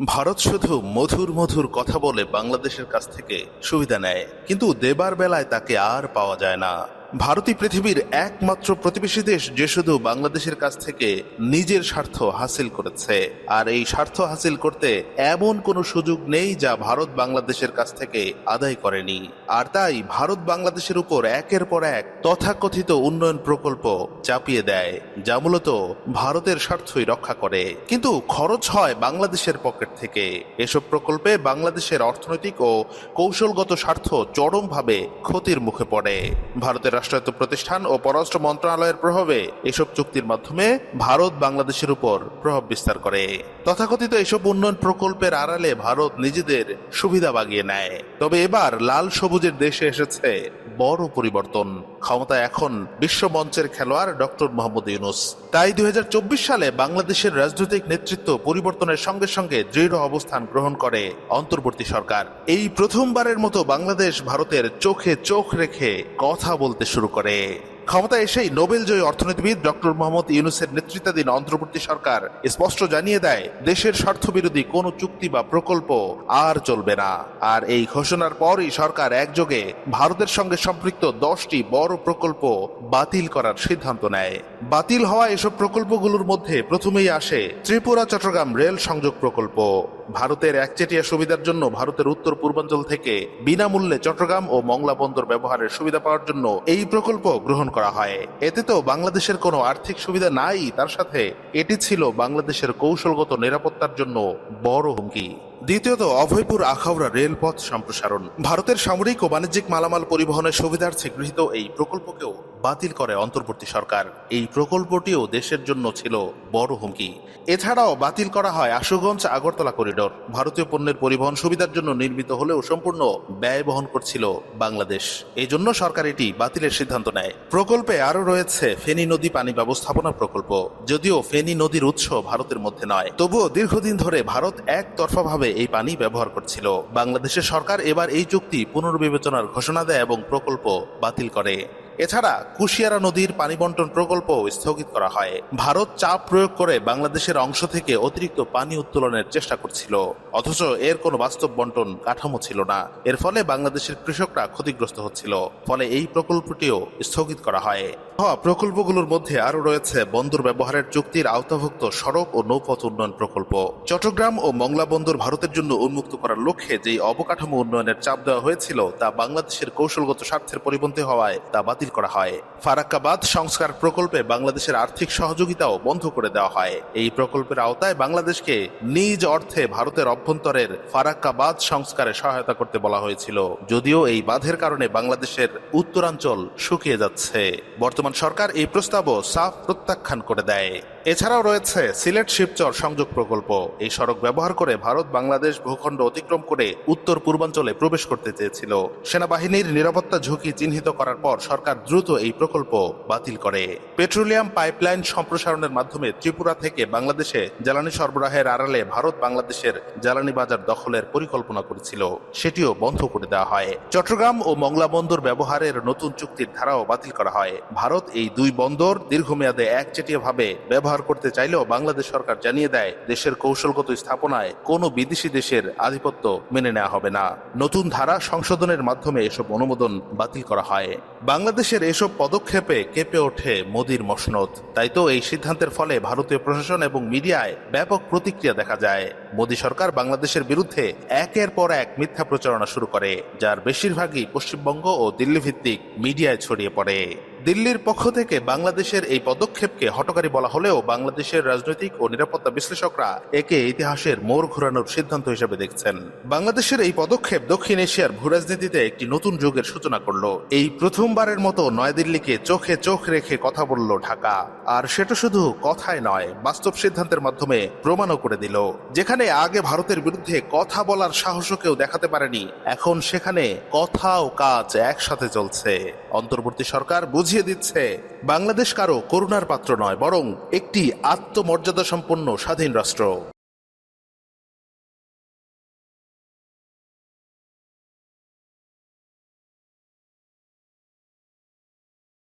ভারত শুধু মধুর মধুর কথা বলে বাংলাদেশের কাছ থেকে সুবিধা নেয়, কিন্তু দেবার বেলায় তাকে আর পাওয়া যায় না। ভারতই পৃথিবীর একমাত্র প্রতিবেশী দেশ যে শুধু বাংলাদেশের কাছ থেকে নিজের স্বার্থ হাসিল করেছে। আর এই স্বার্থ হাসিল করতে এমন কোনো সুযোগ নেই যা ভারত বাংলাদেশের কাছ থেকে আদায় করেনি। আর তাই ভারত বাংলাদেশের উপর একের পর এক তথাকথিত উন্নয়ন প্রকল্প চাপিয়ে দেয়, যা মূলত ভারতের স্বার্থই রক্ষা করে। কিন্তু খরচ হয় বাংলাদেশের পকেট থেকে। এসব প্রকল্পে বাংলাদেশের অর্থনৈতিক ও কৌশলগত স্বার্থ চরমভাবে ক্ষতির মুখে পড়ে। ভারতের রাষ্ট্রায়ত্ত প্রতিষ্ঠান ও পররাষ্ট্র মন্ত্রণালয়ের প্রভাবে এসব চুক্তির মাধ্যমে ভারত বাংলাদেশের উপর প্রভাব বিস্তার করে। তথাকথিত এসব উন্নয়ন প্রকল্পের আড়ালে ভারত নিজেদের সুবিধা বাগিয়ে নেয়। তবে এবার লাল সবুজের দেশে এসেছে বড় পরিবর্তন। ক্ষমতা এখন বিশ্বমঞ্চের খেলোয়াড় ডক্টর মোহাম্মদ ইউনুস। তাই দুই হাজার চব্বিশ সালে বাংলাদেশের রাজনৈতিক নেতৃত্ব পরিবর্তনের সঙ্গে সঙ্গে দৃঢ় অবস্থান গ্রহণ করে অন্তর্বর্তী সরকার। এই প্রথমবারের মতো বাংলাদেশ ভারতের চোখে চোখ রেখে কথা বলতে শুরু করে। ক্ষমতা এসেই নোবেলজয়ী অর্থনীতিবিদ ডক্টর মোহাম্মদ ইউনুসের নেতৃত্বাধীন অন্তর্বর্তী সরকার স্পষ্ট জানিয়ে দেয়, দেশের স্বার্থবিরোধী কোনো চুক্তি বা প্রকল্প আর চলবে না। আর এই ঘোষণার পরই সরকার একযোগে ভারতের সঙ্গে সম্পৃক্ত দশটি বড় প্রকল্প বাতিল করার সিদ্ধান্ত নেয়। বাতিল হওয়া এসব প্রকল্পগুলোর মধ্যে প্রথমেই আসে ত্রিপুরা চট্টগ্রাম রেল সংযোগ প্রকল্প। ভারতের একচেটিয়া সুবিধার জন্য ভারতের উত্তর পূর্বাঞ্চল থেকে বিনামূল্যে চট্টগ্রাম ও মংলা বন্দর ব্যবহারের সুবিধা পাওয়ার জন্য এই প্রকল্প গ্রহণ করা হয়। এতে তো বাংলাদেশের কোনো আর্থিক সুবিধা নাই, তার সাথে এটি ছিল বাংলাদেশের কৌশলগত নিরাপত্তার জন্য বড় হুমকি। দ্বিতীয়ত, অভয়পুর আখাউড়া রেলপথ সম্প্রসারণ। ভারতের সামরিক ও বাণিজ্যিক মালামাল পরিবহনের সুবিধার্থে গৃহীত এই প্রকল্পকেও বাতিল করে অন্তর্বর্তী সরকার। এই প্রকল্পটিও দেশের জন্য ছিল বড় হুমকি। এছাড়াও বাতিল করা হয় আশুগঞ্জ আগরতলা করিডোর। ভারতীয় পণ্যের পরিবহন সুবিধার জন্য নির্মিত হলেও সম্পূর্ণ ব্যয় বহন করছিল বাংলাদেশ। এই জন্য সরকার এটি বাতিলের সিদ্ধান্ত নেয়। প্রকল্পে আরও রয়েছে ফেনী নদী পানি ব্যবস্থাপনা প্রকল্প। যদিও ফেনী নদীর উৎস ভারতের মধ্যে নয়, তবুও দীর্ঘদিন ধরে ভারত একতরফাভাবে এই পানি ব্যবহার করছিল। বাংলাদেশের সরকার এবার এই চুক্তি পুনর্বিবেচনার ঘোষণা দেয় এবং প্রকল্প বাতিল করে। এছাড়া কুশিয়ারা নদীর পানি বন্টন প্রকল্প স্থগিত করা হয়। ভারত চাপ প্রয়োগ করে বাংলাদেশের অংশ থেকে অতিরিক্ত পানি উত্তোলনের চেষ্টা করছিল। অথচ এর কোনো বাস্তব বন্টন কাঠামো ছিল না। এর ফলে বাংলাদেশের কৃষকরা ক্ষতিগ্রস্ত হচ্ছিল। ফলে এই প্রকল্পটিও স্থগিত করা হয়। হওয়া প্রকল্পগুলোর মধ্যে আরও রয়েছে বন্দর ব্যবহারের চুক্তির আওতাভুক্ত সড়ক ও নৌপথ উন্নয়ন প্রকল্প। চট্টগ্রাম ও মংলা বন্দর ভারতের জন্য উন্মুক্ত করার লক্ষ্যে যেই অবকাঠামো উন্নয়নের চাপ দেওয়া হয়েছিল তা বাংলাদেশের কৌশলগত স্বার্থের পরিপন্থী হওয়ায় তা বাতিল করা হয়। ফারাক্কাবাদ সংস্কার প্রকল্পে বাংলাদেশের আর্থিক সহযোগিতাও বন্ধ করে দেওয়া হয়। এই প্রকল্পের আওতায় বাংলাদেশকে নিজ অর্থে ভারতের অভ্যন্তরের ফারাক্কাবাদ সংস্কারে সহায়তা করতে বলা হয়েছিল। যদিও এই বাঁধের কারণে বাংলাদেশের উত্তরাঞ্চল শুকিয়ে যাচ্ছে। বর্তমান সরকার এই প্রস্তাবও সাফ প্রত্যাখ্যান করে দেয়। এছাড়াও রয়েছে সিলেট শিবচর সংযোগ প্রকল্প। এই সড়ক ব্যবহার করে ভারত বাংলাদেশ ভূখণ্ড অতিক্রম করে উত্তর পূর্বাঞ্চলে প্রবেশ করতে চেয়েছিল। সেনাবাহিনীর নিরাপত্তা ঝুঁকি চিহ্নিত করার পর সরকার দ্রুত এই প্রকল্প বাতিল করে। পেট্রোলিয়াম পাইপলাইন সম্প্রসারণের মাধ্যমে ত্রিপুরা থেকে বাংলাদেশে জ্বালানি সরবরাহের আড়ালে ভারত বাংলাদেশের জ্বালানি বাজার দখলের পরিকল্পনা করেছিল। সেটিও বন্ধ করে দেওয়া হয়। চট্টগ্রাম ও মংলা বন্দর ব্যবহারের নতুন চুক্তির ধারাও বাতিল করা হয়। ভারত এই দুই বন্দর দীর্ঘমেয়াদে একচেটিয়াভাবে ব্যবহার করতে চাইলেও বাংলাদেশ সরকার জানিয়ে দেয়, দেশের কৌশলগত স্থাপনায় কোনো বিদেশি দেশের আধিপত্য মেনে নেওয়া হবে না। নতুন ধারা সংশোধনের মাধ্যমে এসব অনুমোদন বাতিল করা হয়। বাংলাদেশের এসব পদক্ষেপে কেঁপে ওঠে মোদির মসনদ। তাই তো এই সিদ্ধান্তের ফলে ভারতীয় প্রশাসন এবং মিডিয়ায় ব্যাপক প্রতিক্রিয়া দেখা যায়। মোদী সরকার বাংলাদেশের বিরুদ্ধে একের পর এক মিথ্যা প্রচারণা শুরু করে, যার বেশিরভাগই পশ্চিমবঙ্গ ও দিল্লি ভিত্তিক মিডিয়ায় ছড়িয়ে পড়ে। দিল্লির পক্ষ থেকে বাংলাদেশের এই পদক্ষেপকে হটকারী বলা হলেও বাংলাদেশের রাজনৈতিক ও নিরাপত্তা বিশ্লেষকরা একে ইতিহাসের মোড় ঘোরানোর সিদ্ধান্ত হিসেবে দেখছেন। বাংলাদেশের এই পদক্ষেপ দক্ষিণ এশিয়ার ভূরাজনীতিতে একটি নতুন যুগের সূচনা করল। এই প্রথমবারের মতো নয়াদিল্লিকে চোখে চোখ রেখে কথা বলল ঢাকা। আর সেটা শুধু কথায় নয়, বাস্তব সিদ্ধান্তের মাধ্যমে প্রমাণও করে দিল। যেখানে আগে ভারতের বিরুদ্ধে কথা বলার সাহসও কেউ দেখাতে পারেনি, এখন সেখানে কথা ও কাজ একসাথে চলছে। অন্তর্বর্তী সরকার বুঝিয়ে দিচ্ছে বাংলাদেশ কারও করুণার পাত্র নয় বরং একটি আত্মমর্যাদা সম্পন্ন স্বাধীন রাষ্ট্র।